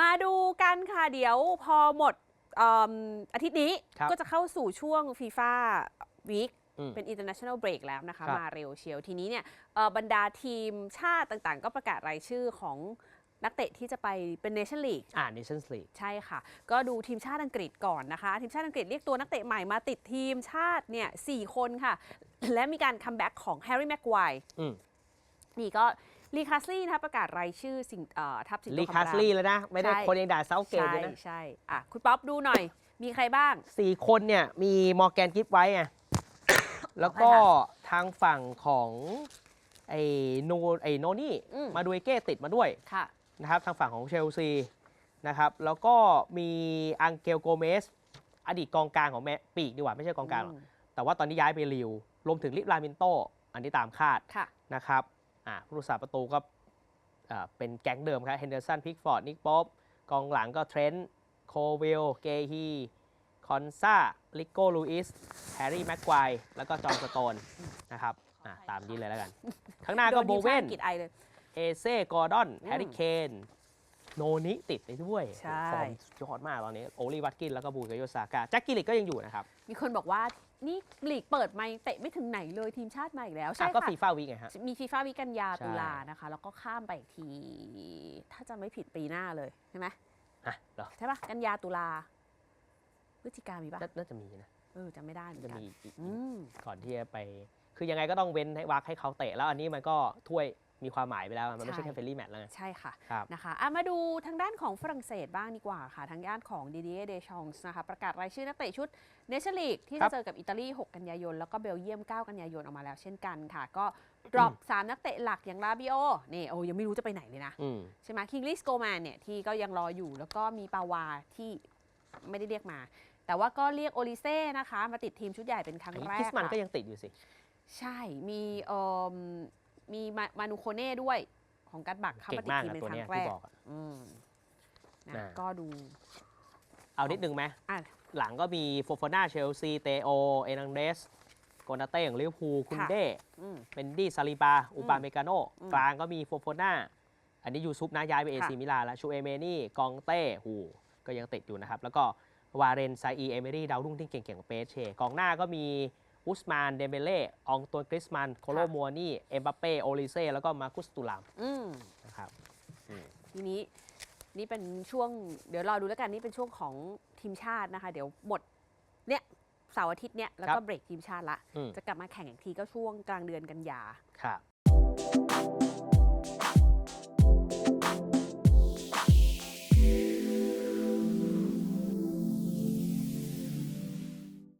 มาดูกันค่ะเดี๋ยวพอหมดเอิ่มอาทิตย์นี้ครับก็จะเข้าสู่ช่วงฟีฟ่าวีคอืมเป็น international break แล้วนะคะครับมาเร็วเชียวทีนี้เนี่ยเอ่อบรรดาทีมชาติต่างๆ ก็ประกาศรายชื่อของนักเตะที่จะไปเป็นเนชั่นลีกอ่า Nations League ใช่ค่ะ ก็ดูทีมชาติอังกฤษก่อนนะคะ ทีมชาติอังกฤษเรียกตัวนักเตะใหม่มาติดทีมชาติเนี่ยสคนค่ะ และมีการคัมแบ็กของแฮร์รี่แม็กไกวร์อืมนี่ก็ ลีคาสลี่นะคะประกาศรายชื่อสิ่งเอ่อทัพสิงโตลีคำคารามสลีแล้วนะ ไม่ได้ใช่คนยังด่าเซาเกตใช่เลยนะใช่อะคุณป๊อปดูหน่อย มีใครบ้าง สี่คนเนี่ยมีมอร์แกนกิฟไว้ไง แล้วก็ทางฝั่งของไอ้โนไอ้โนนี่อืม มาดูเอเก้ติดมาด้วย ค่ะ นะครับทางฝั่งของเชลซีนะครับแล้วก็มีอังเกลโกเมส อดีตกองกลางของแมปีกดีกว่าไม่ใช่กองกลางหรอกอืมแต่ว่าตอนนี้ย้ายไปลิว รวมถึงลิบรามินโต อันนี้ตามคาดค่ะ นะครับ อ่าผู้รักษาประตูก็อ่าเป็นแก๊งเดิมครับเฮนเดอร์สันพิกฟอร์ดนิกป๊อบกองหลังก็เทรนต์โควิลเกฮีคอนซาลิโกลูอิสแฮร์รี่แม็กควายแล้วก็จอห์นสโตนนะครับอ่าตามนี้เลยแล้วกัน ข้างหน้าก็โดโบทีมเวชาตินอังกฤษไอเลยเอเซ่ กอร์ดอนอืมแฮร์รี่เคน โนนิติดไปด้วยใช่ ฟอร์มสุดยอดมากตอนนี้โอลีวัตกินแล้วก็บูกโยซากาแจ็คกิลิกก็ยังอยู่นะครับมีคนบอกว่านี่ลีกเปิดมายังเตะไม่ถึงไหนเลยทีมชาติมาอีกแล้ว ใช่อะก็ค่ะ ฟีฟ่าวีไงฮะ มีฟีฟ่าวิกันยาใช่ ตุลานะคะ แล้วก็ข้ามไปอีกที ถ้าจะไม่ผิดปีหน้าเลย ใช่ไหมอะเหรอใช่ปะกันยาตุลาพฤศจิกามีปะน่าน่าจะมีนะเออจำไม่ได้เหมือนจะกันมีอีกอืมก่อนที่จะไป คือยังไงก็ต้องเว้นให้วักให้เขาเตะแล้วอันนี้มันก็ถ้วย มีความหมายไปแล้ว มันไม่ใช่ใช่แค่เฟรนลี่แมตช์แล้วไงใช่ค่ะครับนะคะอะมาดูทางด้านของฝรั่งเศสบ้างดีกว่าค่ะ ทางด้านของดิเดียเดชองส์นะคะ ประกาศรายชื่อนักเตะชุดเนชั่นลีกที่ครัจะบเจอกับอิตาลี 6 กันยายน แล้วก็เบลเยียม 9 กันยายนออกมาแล้วเช่นกันค่ะ ก็ดรอป3นักเตะหลักอย่างลาบิโอนี่โอ้ยังไม่รู้จะไปไหนเลยนะอืมใช่ไหมคิงลิสโกแมนเนี่ยที่ก็ยังรออยู่แล้วก็มีปาวาที่ไม่ได้เรียกมา แต่ว่าก็เรียกโอลิเซ่นะคะ มาติดทีมชุดใหญ่เป็นครั้งแรคริกสมันค่ะก็ยังติดอยู่สิ ใช่มีเอ่อ มีมามานูโคเน่ด้วยของกัดบักเข้าเก่มางติดมากทีมนะเป็นตัวครั้เนี้ยงแรที่กบอกอะ อืมนะน่ะก็ดูเอานิดนึงไหม อะ หลังก็มีโฟฟาน่าเชลซีเตโอ เอนังเดสโกนาเต้ของลิเวอร์พูลคุนค่ะเด้อืม เบนดี้ซาลิบาอูปาเมกาโนอืมกลางก็มีโฟฟาน่าอันนี้ยูซุปนะย้ายไปเอค่ะซีมิลานแล้วชูเอเมนี่ กองเต้หูก็ยังติดอยู่นะครับ แล้วก็วาเรนไซอี เอเมรี่ดาวรุ่งที่เก่งๆของเปเช่กองหน้าก็มี อุสมาน เดเบเล่ อองตัวกริสมัน โคโลมัวนี่ เอ็มบัปเป้ โอลิเซ่ แล้วก็มาคุสตูลามอืมนะครับทีนี้นี่เป็นช่วงเดี๋ยวรอดูแล้วกัน นี่เป็นช่วงของทีมชาตินะคะ เดี๋ยวหมดเนี่ยเสาร์อาทิตย์เนี้ยแล้วคก็รับเบรกทีมชาติละอืมจะกลับมาแข่งอีกทีก็ช่วงกลางเดือนกันยาครับ